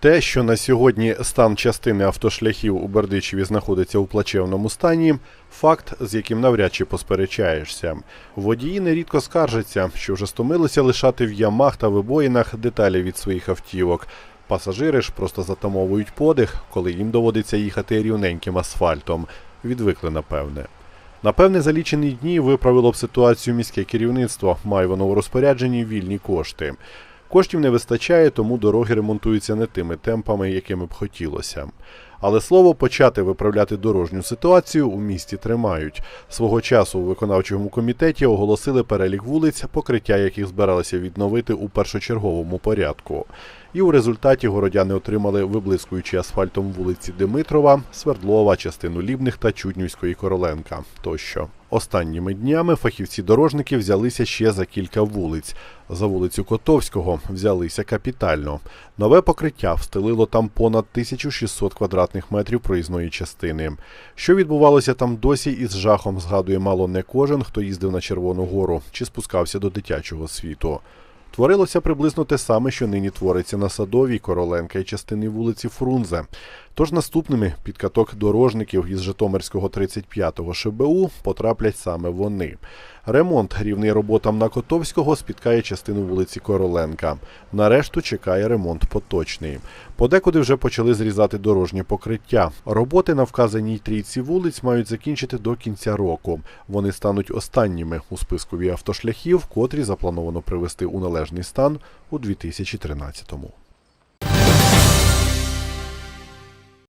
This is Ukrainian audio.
Те, що на сьогодні стан частини автошляхів у Бердичеві знаходиться у плачевному стані, факт, з яким навряд чи посперечаєшся. Водії нерідко скаржаться, що вже стомилися лишати в ямах та вибоїнах деталі від своїх автівок. Пасажири ж просто затамовують подих, коли їм доводиться їхати рівненьким асфальтом. Відвикли, напевне. Напевне, за лічені дні виправило б ситуацію міське керівництво, має воно у розпорядженні вільні кошти. Коштів не вистачає, тому дороги ремонтуються не тими темпами, якими б хотілося. Але слово почати виправляти дорожню ситуацію у місті тримають. Свого часу у виконавчому комітеті оголосили перелік вулиць, покриття яких збиралися відновити у першочерговому порядку. І у результаті городяни отримали виблискуючи асфальтом вулиці Димитрова, Свердлова, частину Лібних та Чуднівської Короленка тощо. Останніми днями фахівці-дорожники взялися ще за кілька вулиць. За вулицю Котовського взялися капітально. Нове покриття встелило там понад 1600 квадратних метрів проїзної частини. Що відбувалося там досі із жахом згадує мало не кожен, хто їздив на Червону гору чи спускався до дитячого світу. Творилося приблизно те саме, що нині твориться на Садовій, Короленка і частини вулиці Фрунзе. Тож наступними під каток дорожників із Житомирського 35-го ШБУ потраплять саме вони. Ремонт рівний роботам на Котовського спіткає частину вулиці Короленка. Нарешту чекає ремонт поточний. Подекуди вже почали зрізати дорожнє покриття. Роботи на вказаній трійці вулиць мають закінчити до кінця року. Вони стануть останніми у спискові автошляхів, котрі заплановано привести у належний стан у 2013-му.